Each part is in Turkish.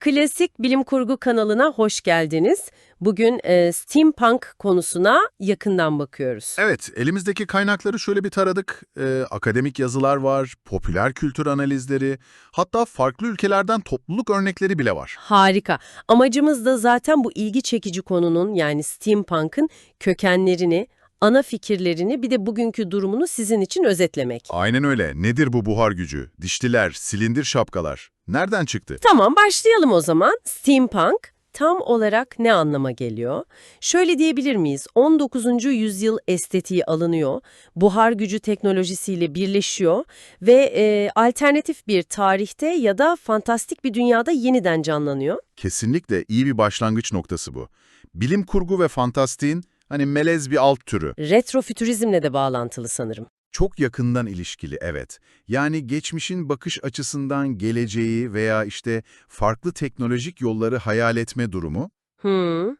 Klasik Bilim Kurgu kanalına hoş geldiniz. Bugün e, steampunk konusuna yakından bakıyoruz. Evet, elimizdeki kaynakları şöyle bir taradık. Ee, akademik yazılar var, popüler kültür analizleri, hatta farklı ülkelerden topluluk örnekleri bile var. Harika. Amacımız da zaten bu ilgi çekici konunun yani steampunk'ın kökenlerini, ana fikirlerini bir de bugünkü durumunu sizin için özetlemek. Aynen öyle. Nedir bu buhar gücü? Dişliler, silindir şapkalar. Nereden çıktı? Tamam başlayalım o zaman. Steampunk tam olarak ne anlama geliyor? Şöyle diyebilir miyiz? 19. yüzyıl estetiği alınıyor, buhar gücü teknolojisiyle birleşiyor ve e, alternatif bir tarihte ya da fantastik bir dünyada yeniden canlanıyor. Kesinlikle iyi bir başlangıç noktası bu. Bilim kurgu ve fantastiğin hani melez bir alt türü. Retrofütürizmle de bağlantılı sanırım. Çok yakından ilişkili, evet. Yani geçmişin bakış açısından geleceği veya işte farklı teknolojik yolları hayal etme durumu. Hmm.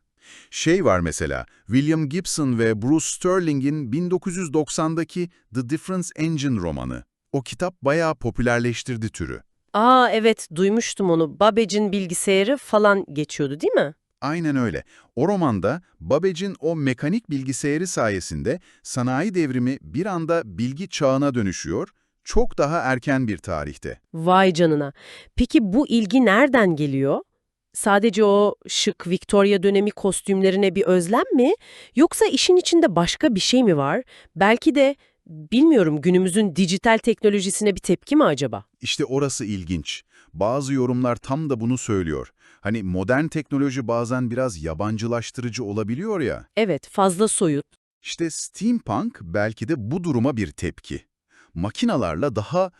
Şey var mesela, William Gibson ve Bruce Sterling'in 1990'daki The Difference Engine romanı. O kitap bayağı popülerleştirdi türü. Aa evet duymuştum onu. Babbage'in bilgisayarı falan geçiyordu değil mi? Aynen öyle. O romanda Babbage'in o mekanik bilgisayarı sayesinde sanayi devrimi bir anda bilgi çağına dönüşüyor, çok daha erken bir tarihte. Vay canına. Peki bu ilgi nereden geliyor? Sadece o şık Victoria dönemi kostümlerine bir özlem mi? Yoksa işin içinde başka bir şey mi var? Belki de bilmiyorum günümüzün dijital teknolojisine bir tepki mi acaba? İşte orası ilginç. Bazı yorumlar tam da bunu söylüyor. Hani modern teknoloji bazen biraz yabancılaştırıcı olabiliyor ya. Evet, fazla soyut. İşte steampunk belki de bu duruma bir tepki. Makinalarla daha,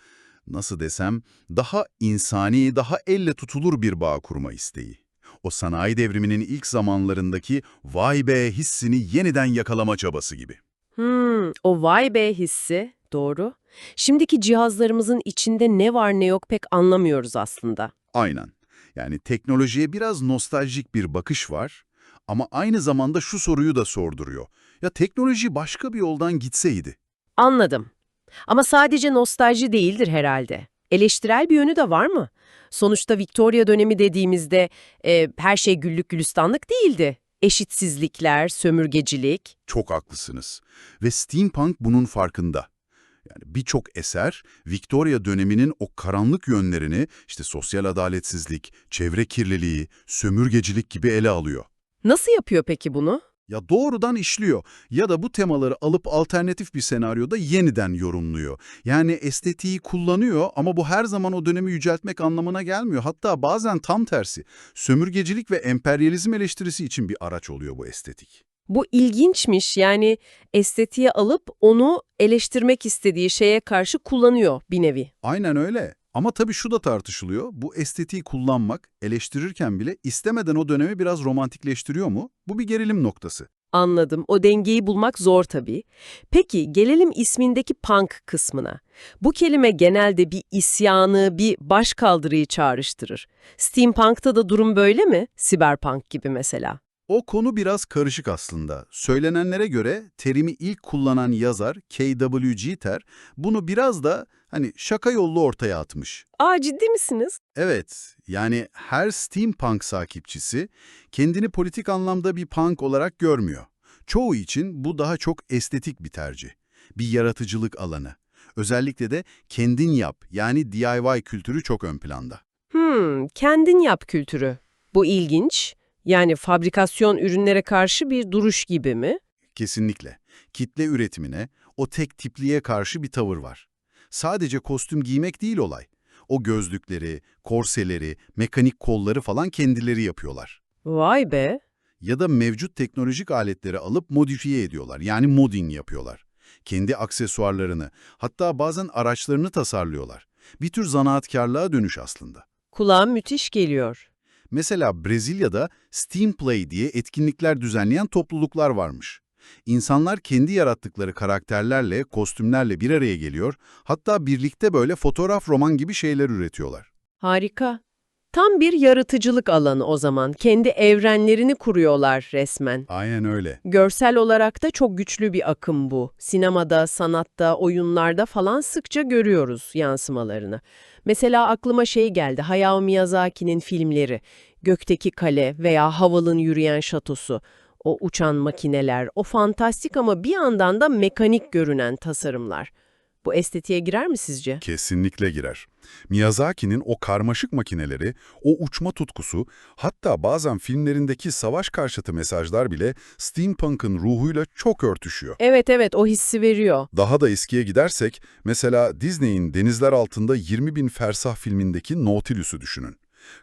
nasıl desem, daha insani, daha elle tutulur bir bağ kurma isteği. O sanayi devriminin ilk zamanlarındaki vay be hissini yeniden yakalama çabası gibi. Hmm, o vay be hissi, doğru. Şimdiki cihazlarımızın içinde ne var ne yok pek anlamıyoruz aslında. Aynen. Yani teknolojiye biraz nostaljik bir bakış var ama aynı zamanda şu soruyu da sorduruyor. Ya teknoloji başka bir yoldan gitseydi? Anladım. Ama sadece nostalji değildir herhalde. Eleştirel bir yönü de var mı? Sonuçta Victoria dönemi dediğimizde e, her şey güllük gülistanlık değildi. Eşitsizlikler, sömürgecilik. Çok haklısınız. Ve steampunk bunun farkında. Yani birçok eser Victoria döneminin o karanlık yönlerini işte sosyal adaletsizlik, çevre kirliliği, sömürgecilik gibi ele alıyor. Nasıl yapıyor peki bunu? Ya doğrudan işliyor ya da bu temaları alıp alternatif bir senaryoda yeniden yorumluyor. Yani estetiği kullanıyor ama bu her zaman o dönemi yüceltmek anlamına gelmiyor. Hatta bazen tam tersi. Sömürgecilik ve emperyalizm eleştirisi için bir araç oluyor bu estetik. Bu ilginçmiş yani estetiğe alıp onu eleştirmek istediği şeye karşı kullanıyor bir nevi. Aynen öyle. Ama tabii şu da tartışılıyor. Bu estetiği kullanmak, eleştirirken bile istemeden o dönemi biraz romantikleştiriyor mu? Bu bir gerilim noktası. Anladım. O dengeyi bulmak zor tabii. Peki gelelim ismindeki punk kısmına. Bu kelime genelde bir isyanı, bir başkaldırıyı çağrıştırır. Steampunk'ta da durum böyle mi? Cyberpunk gibi mesela. O konu biraz karışık aslında. Söylenenlere göre terimi ilk kullanan yazar K.W. Jeter bunu biraz da hani şaka yollu ortaya atmış. Aa ciddi misiniz? Evet, yani her steampunk sakipçisi kendini politik anlamda bir punk olarak görmüyor. Çoğu için bu daha çok estetik bir tercih, bir yaratıcılık alanı. Özellikle de kendin yap yani DIY kültürü çok ön planda. Hmm, kendin yap kültürü. Bu ilginç. Yani fabrikasyon ürünlere karşı bir duruş gibi mi? Kesinlikle. Kitle üretimine, o tek tipliğe karşı bir tavır var. Sadece kostüm giymek değil olay. O gözlükleri, korseleri, mekanik kolları falan kendileri yapıyorlar. Vay be. Ya da mevcut teknolojik aletleri alıp modifiye ediyorlar. Yani modding yapıyorlar. Kendi aksesuarlarını, hatta bazen araçlarını tasarlıyorlar. Bir tür zanaatkarlığa dönüş aslında. Kulağa müthiş geliyor. Mesela Brezilya'da Steam Play diye etkinlikler düzenleyen topluluklar varmış. İnsanlar kendi yarattıkları karakterlerle, kostümlerle bir araya geliyor, hatta birlikte böyle fotoğraf roman gibi şeyler üretiyorlar. Harika. Tam bir yaratıcılık alanı o zaman. Kendi evrenlerini kuruyorlar resmen. Aynen öyle. Görsel olarak da çok güçlü bir akım bu. Sinemada, sanatta, oyunlarda falan sıkça görüyoruz yansımalarını. Mesela aklıma şey geldi, Hayao Miyazaki'nin filmleri. Gökteki Kale veya Haval'ın Yürüyen Şatosu. O uçan makineler, o fantastik ama bir yandan da mekanik görünen tasarımlar. Bu estetiğe girer mi sizce? Kesinlikle girer. Miyazaki'nin o karmaşık makineleri, o uçma tutkusu, hatta bazen filmlerindeki savaş karşıtı mesajlar bile steampunk'ın ruhuyla çok örtüşüyor. Evet evet o hissi veriyor. Daha da eskiye gidersek, mesela Disney'in Denizler Altında 20 bin fersah filmindeki Nautilus'u düşünün.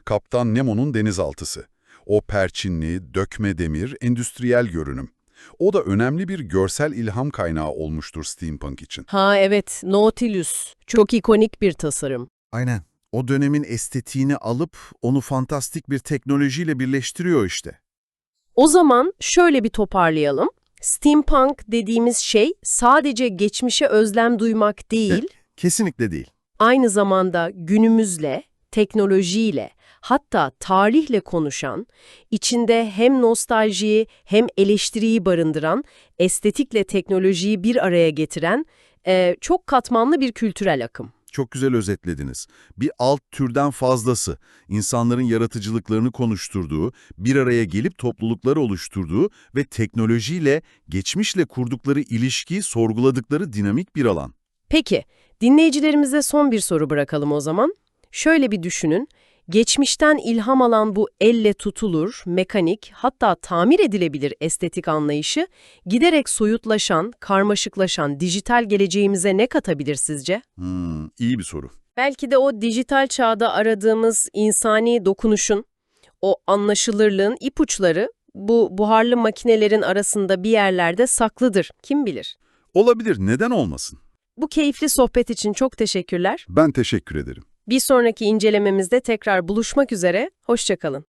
Kaptan Nemo'nun denizaltısı. O perçinli, dökme demir, endüstriyel görünüm. O da önemli bir görsel ilham kaynağı olmuştur steampunk için. Ha evet, Nautilus. Çok ikonik bir tasarım. Aynen. O dönemin estetiğini alıp onu fantastik bir teknolojiyle birleştiriyor işte. O zaman şöyle bir toparlayalım. Steampunk dediğimiz şey sadece geçmişe özlem duymak değil, Kesinlikle değil. aynı zamanda günümüzle, teknolojiyle, hatta tarihle konuşan, içinde hem nostaljiyi hem eleştiriyi barındıran, estetikle teknolojiyi bir araya getiren e, çok katmanlı bir kültürel akım. Çok güzel özetlediniz. Bir alt türden fazlası, insanların yaratıcılıklarını konuşturduğu, bir araya gelip toplulukları oluşturduğu ve teknolojiyle, geçmişle kurdukları ilişkiyi sorguladıkları dinamik bir alan. Peki, dinleyicilerimize son bir soru bırakalım o zaman. Şöyle bir düşünün, geçmişten ilham alan bu elle tutulur, mekanik, hatta tamir edilebilir estetik anlayışı, giderek soyutlaşan, karmaşıklaşan dijital geleceğimize ne katabilir sizce? Hmm, iyi bir soru. Belki de o dijital çağda aradığımız insani dokunuşun, o anlaşılırlığın ipuçları bu buharlı makinelerin arasında bir yerlerde saklıdır. Kim bilir? Olabilir, neden olmasın? Bu keyifli sohbet için çok teşekkürler. Ben teşekkür ederim. Bir sonraki incelememizde tekrar buluşmak üzere, hoşçakalın.